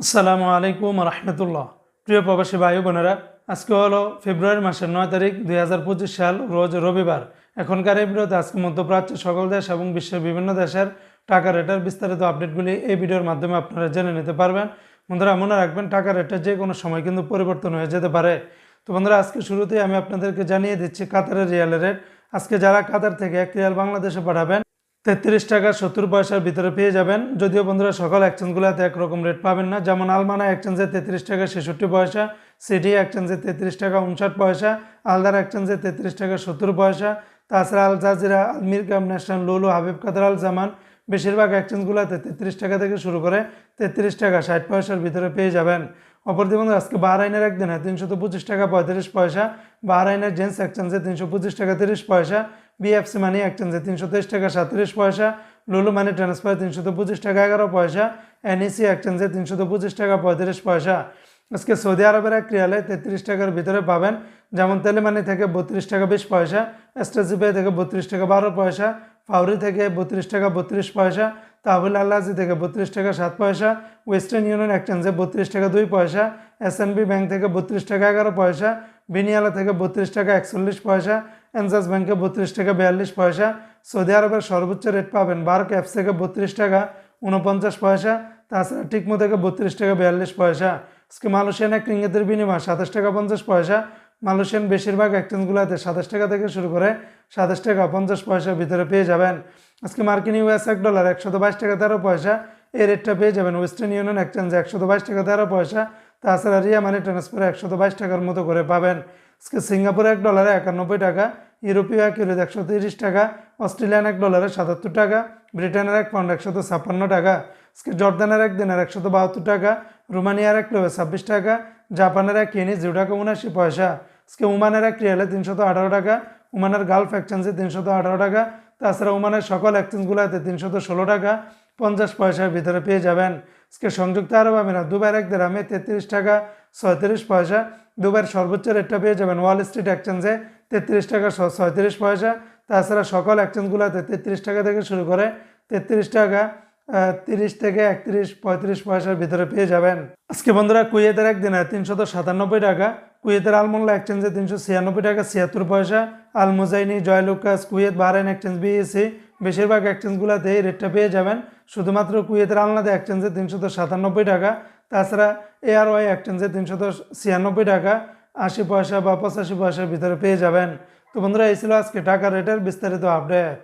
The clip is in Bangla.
আসসালামু আলাইকুম রহমতুল্লাহ। প্রিয় প্রবাসী ভাই বোনেরা, আজকে হলো ফেব্রুয়ারি মাসের নয় তারিখ দুই হাজার পঁচিশ সাল, রোজ রবিবার। এখনকার এই ভিডিওতে আজকে মধ্যপ্রাচ্য সকল দেশ এবং বিশ্বের বিভিন্ন দেশের টাকা রেটের বিস্তারিত আপডেটগুলি এই ভিডিওর মাধ্যমে আপনারা জেনে নিতে পারবেন। বন্ধুরা, মনে রাখবেন, টাকা রেটের যে কোনো সময় কিন্তু পরিবর্তন হয়ে যেতে পারে। তো বন্ধুরা, আজকে শুরুতেই আমি আপনাদেরকে জানিয়ে দিচ্ছি কাতারের রিয়ালের রেট। আজকে যারা কাতার থেকে এক রিয়াল বাংলাদেশে পাঠাবেন তেত্রিশ টাকা সত্তর পয়সার ভিতরে পেয়ে যাবেন। যদিও বন্ধুরা, সকল এক্সচেঞ্জগুলোতে একরকম রেট পাবেন না। যেমন আলমানা এক্সচেঞ্জে তেত্রিশ টাকা ছেষট্টি পয়সা সিটি এক্সচেঞ্জে তেত্রিশ টাকা উনষাট পয়সা আলদার এক্সচেঞ্জে তেত্রিশ টাকা সত্তর পয়সা, তাছাড়া আল জাজিরা আলমির কাম ন্যাশনাল লুলু হাবিব কাতার আল জামান বেশিরভাগ এক্সচেঞ্জগুলোতে তেত্রিশ টাকা থেকে শুরু করে তেত্রিশ টাকা ষাট পয়সার ভিতরে পেয়ে যাবেন। অপরদিকে বন্ধু আজকে বাহারাইনের একদিনে তিনশত পঁচিশ টাকা পঁয়ত্রিশ পয়সা, বাহারাইনের জেন্টস এক্সচেঞ্জে তিনশো পঁচিশ টাকা তিরিশ পয়সা বিএফসি মানি এক এক্সচেঞ্জে তিনশো তেইশ টাকা সাতত্রিশ পয়সা লুলু মানি ট্রান্সফার তিনশত পঁচিশ টাকা, এগারো পয়সা এনইসি এক্সচেঞ্জে তিনশত পঁচিশ টাকা, পঁয়ত্রিশ পয়সা। আজকে সৌদি আরবের এক রিয়ালে তেত্রিশ টাকার ভিতরে পাবেন, যেমন তেলেমানি থেকে বত্রিশ টাকা বিশ পয়সা এসটাসিপে থেকে বত্রিশ টাকা বারো পয়সা ফাউরি থেকে বত্রিশ টাকা বত্রিশ পয়সা তাহবিল আল্লাজি থেকে বত্রিশ টাকা সাত পয়সা ওয়েস্টার্ন ইউনিয়ন এক্সচেঞ্জে বত্রিশ টাকা দুই পয়সা এসএনবি ব্যাংক থেকে বত্রিশ টাকা এগারো পয়সা বিনিয়ালা থেকে বত্রিশ টাকা একচল্লিশ পয়সা, এনজাস ব্যাংকে বত্রিশ টাকা বিয়াল্লিশ পয়সা, সৌদি আরবের সর্বোচ্চ রেট পাবেন বার্ক অ্যাপস থেকে বত্রিশ টাকা উনপঞ্চাশ পয়সা, তাছাড়া টিকমো থেকে বত্রিশ টাকা বিয়াল্লিশ পয়সা। আজকে মালয়েশিয়ান এক রিঙ্গিতের বিনিময় সাতাশ টাকা পঞ্চাশ পয়সা, মালয়েশিয়ান বেশিরভাগ এক্সচেঞ্জগুলোতে সাতাশ টাকা থেকে শুরু করে সাতাশ টাকা পঞ্চাশ পয়সার ভিতরে পেয়ে যাবেন। আজকে মার্কিন ইউএস এক ডলার একশত বাইশ টাকা তেরো পয়সা, এই রেটটা পেয়ে যাবেন ওয়েস্টার্ন ইউনিয়ন এক্সচেঞ্জে একশত বাইশ টাকা তেরো পয়সা তাছাড়া রিয়া মানি ট্রান্সফারে একশত বাইশ টাকার মতো করে পাবেন। আজকে সিঙ্গাপুরে এক ডলারে একানব্বই টাকা, ইউরোপীয় এক ইউরোতে একশো তিরিশ টাকা, অস্ট্রেলিয়ান এক ডলারে সাতাত্তর টাকা, ব্রিটেনের এক পাউন্ড একশত ছাপ্পান্ন টাকা, আজকে জর্দানের এক দিনের একশত বাহাত্তর টাকা, রোমানিয়ার এক লোভে ছাব্বিশ টাকা, জাপানের এক কিনি জিরো টাকা উনাশি পয়সা, আজকে ওমানের এক রিয়ালে তিনশত আঠারো টাকা, ওমানের গালফ এক্সচেঞ্জে তিনশত আঠারো টাকা, তাছাড়া ওমানের সকল এক্সচেঞ্জগুলোতে তিনশত ষোলো টাকা পঞ্চাশ পয়সার ভিতরে পেয়ে যাবেন। আজকে সংযুক্ত আরব আমিরাত দুবার এক দেড়ামে তেত্রিশ টাকা ছয়ত্রিশ পয়সা। দুবার সর্বোচ্চ রেটটা পেয়ে যাবেন ওয়াল স্ট্রিট এক্সচেঞ্জে তেত্রিশ টাকা ছয়ত্রিশ পয়সা। তাছাড়া সকল এক্সচেঞ্জগুলোতে তেত্রিশ টাকা থেকে শুরু করে তেত্রিশ টাকা তিরিশ থেকে একত্রিশ, পঁয়ত্রিশ পয়সার ভিতরে পেয়ে যাবেন। আজকে বন্ধুরা কুয়েতের একদিনে তিনশত সাতানব্বই টাকা, কুয়েতের আলমোল্লা এক্সচেঞ্জে তিনশো ছিয়ানব্বই টাকা ছিয়াত্তর পয়সা। Al Muzaini Joyalukkas Kuwait, Bahrain exchange BAC বেশিরভাগ এক্সচেঞ্জগুলোতে এই রেটটা পেয়ে যাবেন। শুধুমাত্র কুয়েতের আলনাদা এক্সচেঞ্জে তিনশত সাতানব্বই টাকা, তাছাড়া এআরওয়াই এক্সচেঞ্জে তিনশত ছিয়ানব্বই টাকা, আশি পয়সা বা পঁচাশি পয়সার ভিতরে পেয়ে যাবেন। তো বন্ধুরা, এই ছিল আজকে টাকা রেটের বিস্তারিত আপডেট